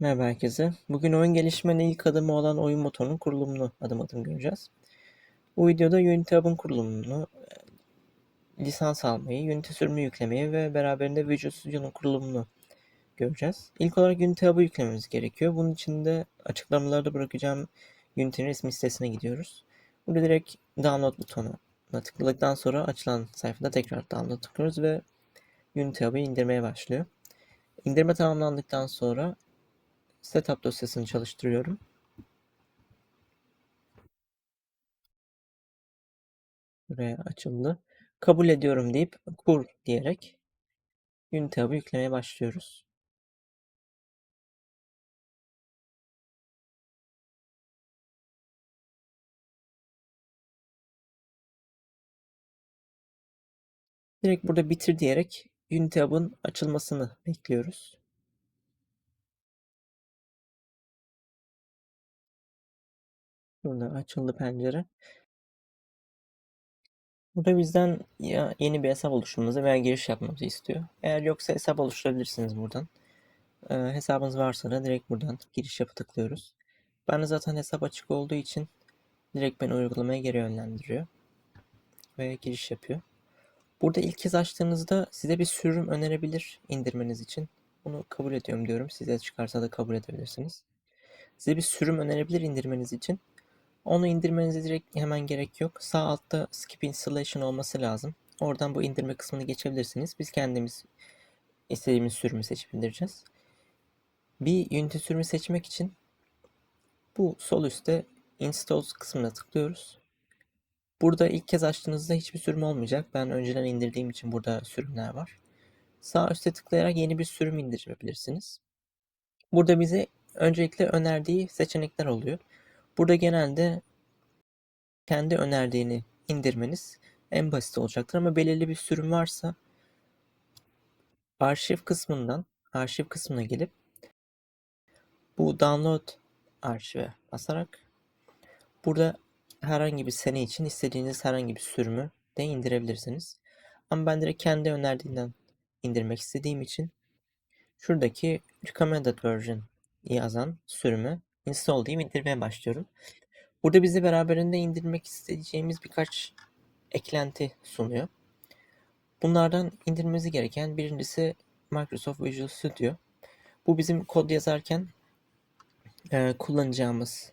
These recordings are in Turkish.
Merhaba herkese. Bugün oyun geliştirmenin ilk adımı olan oyun motorunun kurulumunu adım adım göreceğiz. Bu videoda Unity Hub'ın kurulumunu, e, lisans almayı, Unity sürümü yüklemeyi ve beraberinde Visual Studio'nun kurulumunu göreceğiz. İlk olarak Unity Hub'ı yüklememiz gerekiyor. Bunun için de açıklamalarda bırakacağım Unity'nin resmi sitesine gidiyoruz. Burada direkt download butonuna tıkladıktan sonra açılan sayfada tekrar download tıklıyoruz ve Unity Hub'ı indirmeye başlıyor. İndirme tamamlandıktan sonra setup dosyasını çalıştırıyorum. Buraya açıldı. Kabul ediyorum deyip kur diyerek Unity Hub'ı yüklemeye başlıyoruz. Direkt burada bitir diyerek Unity Hub'ın açılmasını bekliyoruz. Burada açıldı pencere. Burada bizden ya yeni bir hesap oluşturmamızı veya giriş yapmamızı istiyor. Eğer yoksa hesap oluşturabilirsiniz buradan. Ee, hesabınız varsa da direkt buradan giriş yapı tıklıyoruz. Ben de zaten hesap açık olduğu için direkt beni uygulamaya geri yönlendiriyor. Ve giriş yapıyor. Burada ilk kez açtığınızda size bir sürüm önerebilir indirmeniz için. Bunu kabul ediyorum diyorum. Size çıkarsa da kabul edebilirsiniz. Size bir sürüm önerebilir indirmeniz için. Onu indirmenize direkt hemen gerek yok. Sağ altta skip installation olması lazım. Oradan bu indirme kısmını geçebilirsiniz. Biz kendimiz istediğimiz sürümü seçip indireceğiz. Bir Unity sürümü seçmek için bu sol üstte install kısmına tıklıyoruz. Burada ilk kez açtığınızda hiçbir sürüm olmayacak. Ben önceden indirdiğim için burada sürümler var. Sağ üstte tıklayarak yeni bir sürüm indirebilirsiniz. Burada bize öncelikle önerdiği seçenekler oluyor. Burada genelde kendi önerdiğini indirmeniz en basit olacaktır ama belirli bir sürüm varsa arşiv kısmından arşiv kısmına gelip bu download arşive basarak burada herhangi bir sene için istediğiniz herhangi bir sürümü de indirebilirsiniz. Ama ben direkt kendi önerdiğinden indirmek istediğim için şuradaki recommended version yazan sürümü install diyeyim indirmeye başlıyorum. Burada bizi beraberinde indirmek isteyeceğimiz birkaç eklenti sunuyor. Bunlardan indirmemiz gereken birincisi Microsoft Visual Studio. Bu bizim kod yazarken e, kullanacağımız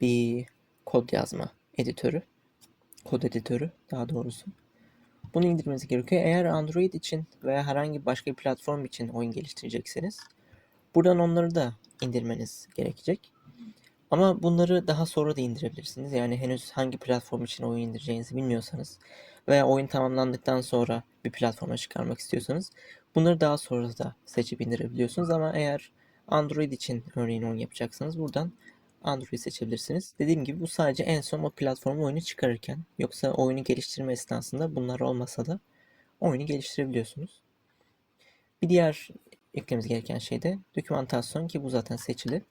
bir kod yazma editörü. Kod editörü daha doğrusu. Bunu indirmeniz gerekiyor. Eğer Android için veya herhangi başka bir platform için oyun geliştirecekseniz buradan onları da indirmeniz gerekecek. Ama bunları daha sonra da indirebilirsiniz. Yani henüz hangi platform için oyun indireceğinizi bilmiyorsanız veya oyun tamamlandıktan sonra bir platforma çıkarmak istiyorsanız bunları daha sonra da seçip indirebiliyorsunuz. Ama eğer Android için örneğin oyun yapacaksanız buradan Android seçebilirsiniz. Dediğim gibi bu sadece en son o platforma oyunu çıkarırken yoksa oyunu geliştirme esnasında bunlar olmasa da oyunu geliştirebiliyorsunuz. Bir diğer eklememiz gereken şey de dokümantasyon ki bu zaten seçili.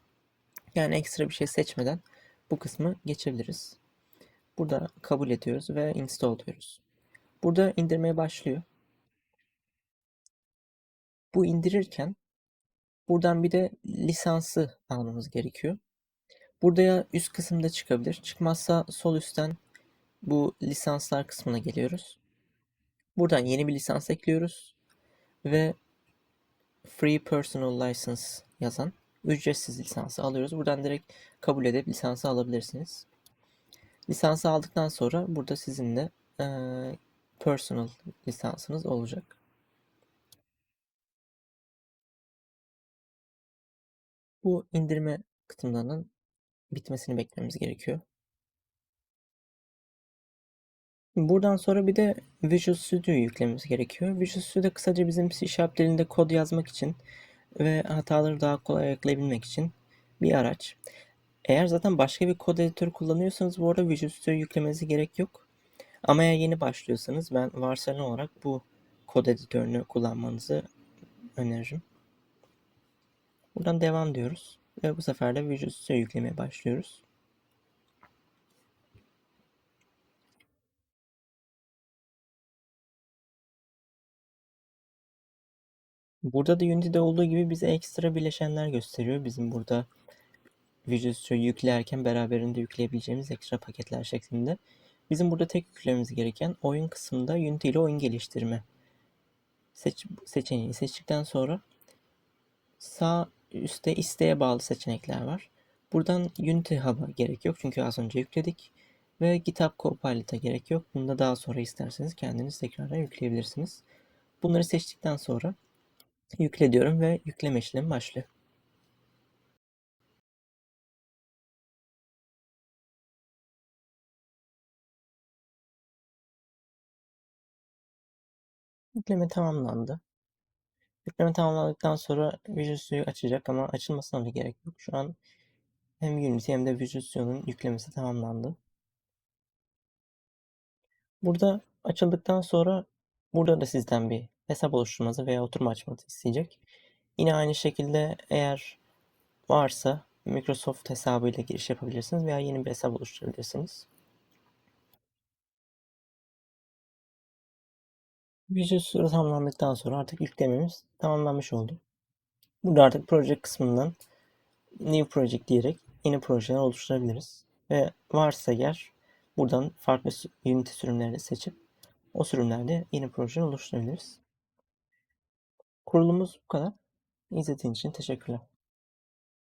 Yani ekstra bir şey seçmeden bu kısmı geçebiliriz. Burada kabul ediyoruz ve install diyoruz. Burada indirmeye başlıyor. Bu indirirken buradan bir de lisansı almamız gerekiyor. Burada ya üst kısımda çıkabilir. Çıkmazsa sol üstten bu lisanslar kısmına geliyoruz. Buradan yeni bir lisans ekliyoruz. Ve Free Personal License yazan ücretsiz lisansı alıyoruz. Buradan direkt kabul edip lisansı alabilirsiniz. Lisansı aldıktan sonra burada sizin de e, personal lisansınız olacak. Bu indirme kısımlarının bitmesini beklememiz gerekiyor. Buradan sonra bir de Visual Studio'yu yüklememiz gerekiyor. Visual Studio kısaca bizim C dilinde kod yazmak için ve hataları daha kolay ayıklayabilmek için bir araç. Eğer zaten başka bir kod editörü kullanıyorsanız bu arada Visual Studio yüklemenize gerek yok. Ama eğer yeni başlıyorsanız ben varsayılan olarak bu kod editörünü kullanmanızı öneririm. Buradan devam diyoruz. Ve bu sefer de Visual Studio yüklemeye başlıyoruz. Burada da Unity'de olduğu gibi bize ekstra bileşenler gösteriyor. Bizim burada Visual Studio yüklerken beraberinde yükleyebileceğimiz ekstra paketler şeklinde. Bizim burada tek yüklememiz gereken oyun kısmında Unity ile oyun geliştirme seç seçeneğini seçtikten sonra sağ üstte isteğe bağlı seçenekler var. Buradan Unity Hub'a gerek yok çünkü az önce yükledik. Ve GitHub Copilot'a gerek yok. Bunu da daha sonra isterseniz kendiniz tekrardan yükleyebilirsiniz. Bunları seçtikten sonra yükle diyorum ve yükleme işlemi başlıyor. Yükleme tamamlandı. Yükleme tamamlandıktan sonra Visual Studio açacak ama açılmasına da gerek yok. Şu an hem Unity hem de Visual Studio'nun yüklemesi tamamlandı. Burada açıldıktan sonra burada da sizden bir hesap oluşturmanızı veya oturma açmanızı isteyecek. Yine aynı şekilde eğer varsa Microsoft hesabıyla giriş yapabilirsiniz veya yeni bir hesap oluşturabilirsiniz. Visual Studio tamamlandıktan sonra artık yüklememiz tamamlanmış oldu. Burada artık proje kısmından New Project diyerek yeni projeler oluşturabiliriz. Ve varsa eğer buradan farklı Unity sürümlerini seçip o sürümlerde yeni proje oluşturabiliriz. Kurulumuz bu kadar. İzlediğiniz için teşekkürler.